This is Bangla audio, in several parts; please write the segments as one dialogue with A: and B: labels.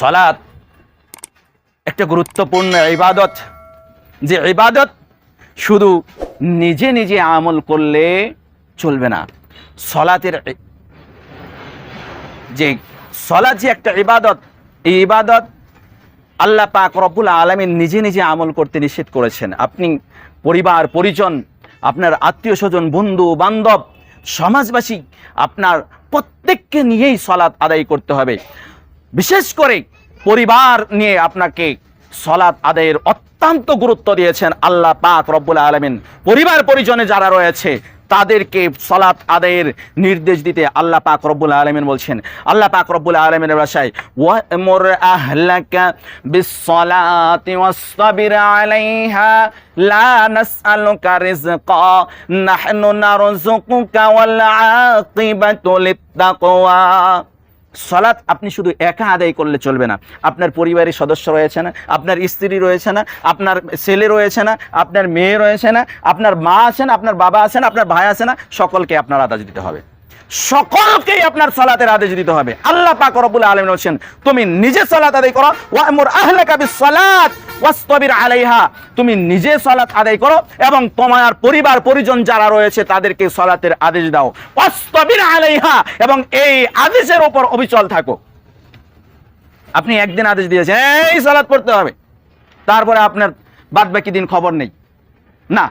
A: সলাৎ একটা গুরুত্বপূর্ণ ইবাদত। যে ইবাদত শুধু নিজে নিজে আমল করলে চলবে না। সলাতের যে সলাৎ যে একটা ইবাদত, এই ইবাদত আল্লাহ পাক রব্বুল আলমিন নিজে নিজে আমল করতে নিষেধ করেছেন। আপনি পরিবার, পরিজন, আপনার আত্মীয় স্বজন, বন্ধু, বান্ধব, সমাজবাসী, আপনার প্রত্যেককে নিয়েই সলাৎ আদায় করতে হবে। বিশেষ করে পরিবার নিয়ে আপনাকে সলাৎ আদায়ের অত্যন্ত গুরুত্ব দিয়েছেন আল্লাহ পাক রব্বুল আলমিন। পরিবার পরিজনে যারা রয়েছে, তাদেরকে সলাৎ আদায়ের নির্দেশ দিতে আল্লাহ পাক রব্বুল আলমিন বলছেন। আল্লাহ পাক রব্বুল আলমিনের ওয়ামুর আহলাকা সলাৎ আপনি শুধু একা আদায় করলে চলবে না। আপনার পরিবারের সদস্য রয়েছে না, আপনার স্ত্রী রয়েছে না, আপনার ছেলে রয়েছে না, আপনার মেয়ে রয়েছে না, আপনার মা আছেন আপনার বাবা আছেন আপনার ভাই আছে না, সকলকে আপনার আদেশ দিতে হবে। সকলকেই আপনার সালাতের আদেশ দিতে হবে। আল্লাহ পাক রব্বুল আলামিন বলছেন, তুমি নিজে সালাত আদায় করো আহলে আহলাকা বিসসালাত ওয়াসতাবির আলাইহা, তুমি নিজে সলাৎ আদায় করো এবং তোমার পরিবার, পরিজন যারা রয়েছে তাদেরকে সলাতের আদেশ দাও। ওয়াস্তবির আলাইহা, এবং এই আদেশের ওপর অবিচল থাকো। আপনি একদিন আদেশ দিয়েছেন, এই সালাত পড়তে হবে। তারপরে আপনার বাদ বাকি দিন খবর নেই। না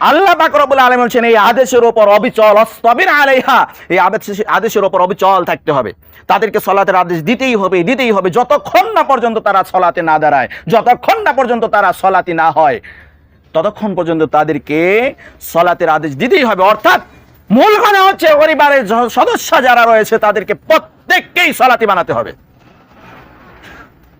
A: আল্লাহ পাক রব্বুল আলামিন বলছেন, এই আদেশের উপর অবিচল, অস্তবির আলাইহা। এই আদেশ- আদেশের ওপর অবিচল থাকতে হবে। তাদেরকে সলাতের আদেশ দিতেই হবে দিতেই হবে। যতক্ষণ না পর্যন্ত তারা সলাতে না দাঁড়ায়, যতক্ষণ না পর্যন্ত তারা সলাতি না হয়, ততক্ষণ পর্যন্ত তাদেরকে সলাতের আদেশ দিতেই হবে। অর্থাৎ মূল কথা হচ্ছে, পরিবারের সদস্য যারা রয়েছে, তাদেরকে প্রত্যেককেই সলাতি বানাতে হবে।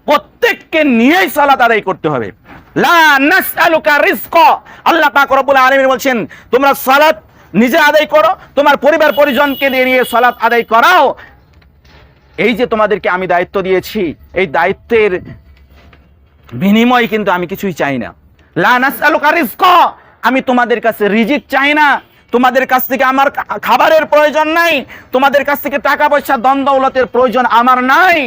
A: প্রত্যেককে নিয়েই সালাত আদায় করতে হবে। লা নাসআলুকা রিজকা। আল্লাহ পাক রব্বুল আলামিন বলছেন, তোমরা সালাত নিজে আদায় করো, তোমার পরিবার পরিজনকে দিয়ে নিয়ে সালাত আদায় করাও। এই যে তোমাদেরকে আমি দায়িত্ব দিয়েছি, এই দায়িত্বের বিনিময় কিন্তু আমি কিছুই চাই না। লা নাসআলুকা রিজকা, আমি তোমাদের কাছে রিজিক চাই না। তোমাদের কাছ থেকে আমার খাবারের প্রয়োজন নাই। তোমাদের কাছ থেকে টাকা পয়সা দন প্রয়োজন আমার নাই।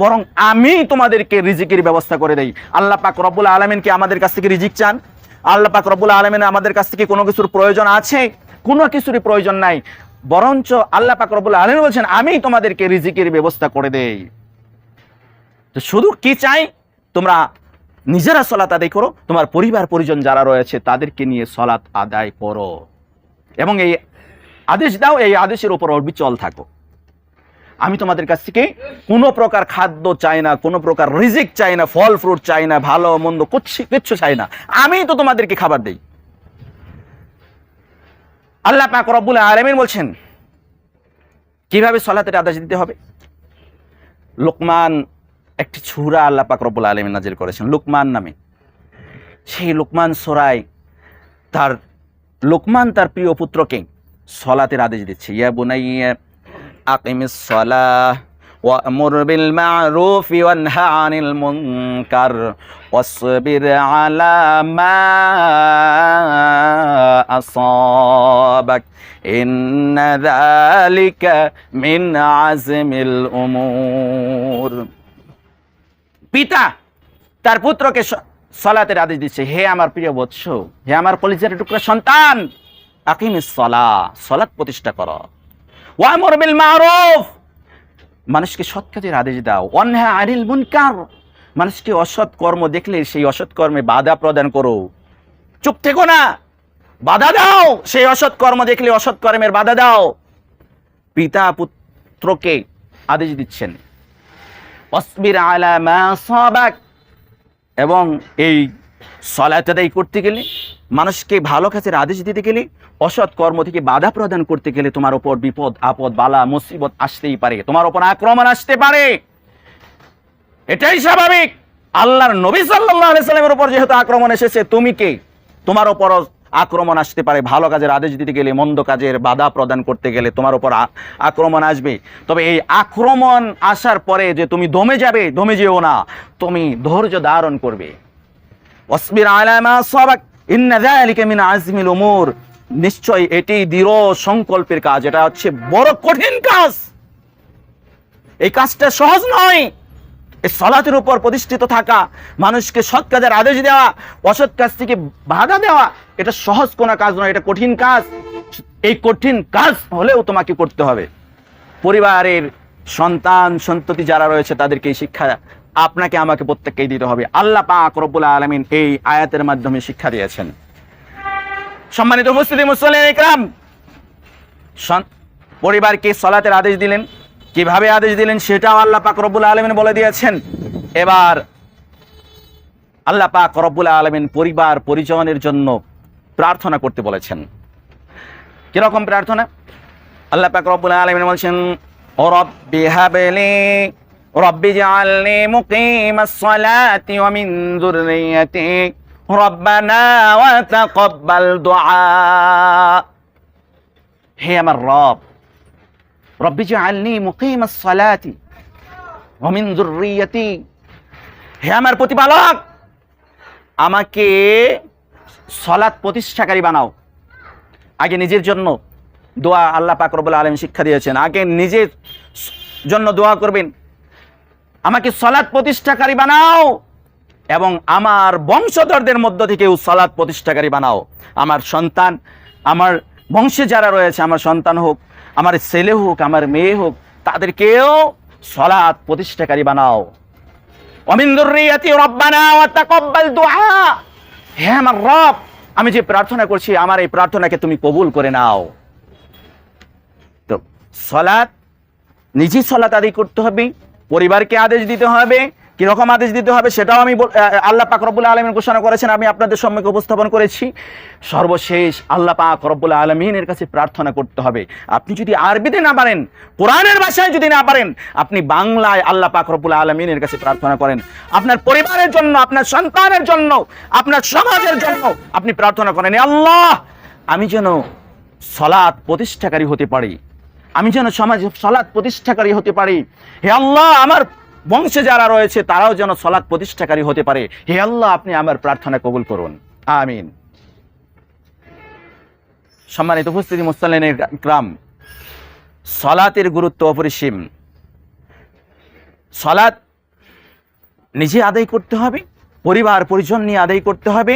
A: বরং আমি তোমাদেরকে রিজিকের ব্যবস্থা করে দেই। আল্লাহ পাক রব্বুল আলামিন কি আমাদের কাছ থেকে রিজিক চান? আল্লাহ পাক রব্বুল আলামিন আমাদের কাছ থেকে কোনো কিছুর প্রয়োজন আছে? কোনো কিছুরই প্রয়োজন নাই। বরঞ্চ আল্লাহ পাক রব্বুল আলামিন বলছেন, আমি তোমাদেরকে রিজিকের ব্যবস্থা করে দেই। তো শুধু কি চাই? তোমরা নিজেরা সলাত আদায় করো। তোমার পরিবার, পরিজন যারা রয়েছে, তাদেরকে নিয়ে সলাত আদায় করো। এবং এই আদেশ দাও, এই আদেশের উপর অবিচল থাকো। আমি তোমাদের কাছ থেকে কোনো প্রকার খাদ্য চাই না, কোনো প্রকার রিজিক চাই না, ফল ফ্রুট চাই না, ভালো, মন্দ কিচ্ছু কিচ্ছু চাই না। আমি তো তোমাদেরকে খাবার দেই। আল্লাহ পাক রব্বুল আলামিন বলছেন, কীভাবে সলাতের আদেশ দিতে হবে? লোকমান একটি ছুরা আল্লাহ পাক রব্বুল আলমী নাজির করেছেন, লোকমান নামে। সেই লোকমান সোরাই তার, লোকমান তার প্রিয় পুত্রকে সলাতের আদেশ দিচ্ছে ইয়া বুনাইয়া আকিমিস সলাহ وأمر بالمعروف وانهى عن المنكر واصبر على ما أصابك إن ذلك من عزم الأمور পিতা তার পুত্রকে স- সলাতের আদেশ দিচ্ছে হে আমার প্রিয় বৎস হে আমার কলিজার টুকরা সন্তান সলা সলাৎ প্রতিষ্ঠা কর। ওয়ামর বিল মারুফ। মানুষকে সৎ কাজের আদেশ দাও। অন্যায় আনিল মুনকার। মানুষকে অসৎ কর্ম দেখলে সেই অসৎ কর্মে বাধা প্রদান করো। চুপ থেকো না। বাধা দাও। সেই অসৎ কর্ম দেখলে অসৎ কর্মের বাধা দাও। পিতা পুত্রকে আদেশ দিচ্ছেন। অসবির আলা মা সাবাক। এবং এই সলাত আদায় করতে গেলে মানুষকে ভালো কাজের আদেশ দিতে গেলে, অসৎ কর্ম থেকে বাধা প্রদান করতে গেলে তোমার ওপর বিপদ, আপদ, বালা, মুসিবত আসতেই পারে। তোমার ওপর আক্রমণ আসতে পারে। এটাই স্বাভাবিক। আল্লাহর নবী সাল্লামের উপর যেহেতু আক্রমণ এসেছে, তুমি কে? তোমার ওপর আক্রমণ আসতে পারে। ভালো কাজের আদেশ দিতে গেলে, মন্দ কাজের বাধা প্রদান করতে গেলে তোমার ওপর আক্রমণ আসবে। তবে এই আক্রমণ আসার পরে যে তুমি দমে যাবে, দমে যেও না, তুমি ধৈর্য ধারণ করবে। অসবির আলা মা সাবাক। নিশ্চয় এটি দৃঢ় সংকল্পের কাজ, এটা হচ্ছে বড় কঠিন কাজ। এই কাজটা সহজ নয়। সলাতের উপর প্রতিষ্ঠিত থাকা, মানুষকে সৎ কাজের আদেশ দেওয়া, অসৎ কাজ থেকে বাধা দেওয়া, এটা সহজ কোনো কাজ নয়, এটা কঠিন কাজ। এই কঠিন কাজ হলেও তোমাকে করতে হবে। পরিবারের সন্তান, সন্ততি যারা রয়েছে, তাদেরকে এই শিক্ষা আপনাকে আমাকে প্রত্যেককেই দিতে হবে। আল্লাহ পাক রব্বুল আলমিন এই আয়াতের মাধ্যমে শিক্ষা দিয়েছেন। সম্মানিত উপস্থিতি মুসলিম পরিবারকে সলাতের আদেশ দিলেন? কীভাবে আদেশ দিলেন সেটাও আল্লাহ পাক রব্বুল আলমিন বলে দিয়েছেন। এবার আল্লাহ পাক রব্বুল আলমিন পরিবার, পরিজনের জন্য প্রার্থনা করতে বলেছেন। কীরকম প্রার্থনা? আল্লাহ পাক রব্বুল আলমিন বলছেন, ও রব্বি হাবলি মুকিমাস সালাতি ওয়া মিন যুররিয়্যাতি রব্বানা ওয়া তাকাব্বাল দুআ। হে আমার রব, রব্বি জাআলনি মুকিমাস সালাতি ওয়া মিন যুররিয়্যাতি হে আমার প্রতিপালক, আমাকে সলাৎ প্রতিষ্ঠাকারী বানাও। আগে নিজের জন্য দোয়া আল্লাহ পাক রব্বুল আলম শিক্ষা দিয়েছেন। আগে নিজের জন্য দোয়া করবেন। আমাকে সলাৎ প্রতিষ্ঠাকারী বানাও এবং আমার বংশধরদের মধ্য থেকেও সলাৎ প্রতিষ্ঠাকারী বানাও। আমার সন্তান, আমার বংশে যারা রয়েছে, আমার সন্তান হোক, আমার ছেলে হোক, আমার মেয়ে হোক, তাদেরকেও সলাৎ প্রতিষ্ঠাকারী বানাও। অমিন দুর্রিয়াতি রব্বানা তাকাব্বাল দুআ। হে আমার রব, আমি যে প্রার্থনা করছি, আমার এই প্রার্থনাকে তুমি কবুল করে নাও। তো সলাৎ নিজে সলাৎ আদায় করতে হবে পরিবারকে আদেশ দিতে হবে, কীরকম আদেশ দিতে হবে সেটাও আমি আল্লাহ পাক রব্বুল আলমিন ঘোষণা করেছেন, আমি আপনাদের সম্মুখে উপস্থাপন করেছি। সর্বশেষ আল্লাহ পাক রব্বুল আলমিনের কাছে প্রার্থনা করতে হবে। আপনি যদি আরবিতে না পারেন, কোরআনের ভাষায় যদি না পারেন, আপনি বাংলায় আল্লাহ পাক রব্বুল আলমিনের কাছে প্রার্থনা করেন। আপনার পরিবারের জন্য, আপনার সন্তানের জন্য, আপনার সমাজের জন্য আপনি প্রার্থনা করেন আল্লাহ, আমি যেন সলাৎ প্রতিষ্ঠাকারী হতে পারি। আমি যেন সমাজে সলাৎ প্রতিষ্ঠাকারী হতে পারি। হে আল্লাহ, আমার বংশে যারা রয়েছে, তারাও যেন সলাৎ প্রতিষ্ঠাকারী হতে পারে। হে আল্লাহ, আপনি আমার প্রার্থনা কবুল করুন। আমিন। সম্মানিত উপস্থিতি মুস্তালিনের গ্রাম, সলাতের গুরুত্ব অপরিসীম। সলাৎ নিজে আদায় করতে হবে পরিবার পরিজন নিয়ে আদায় করতে হবে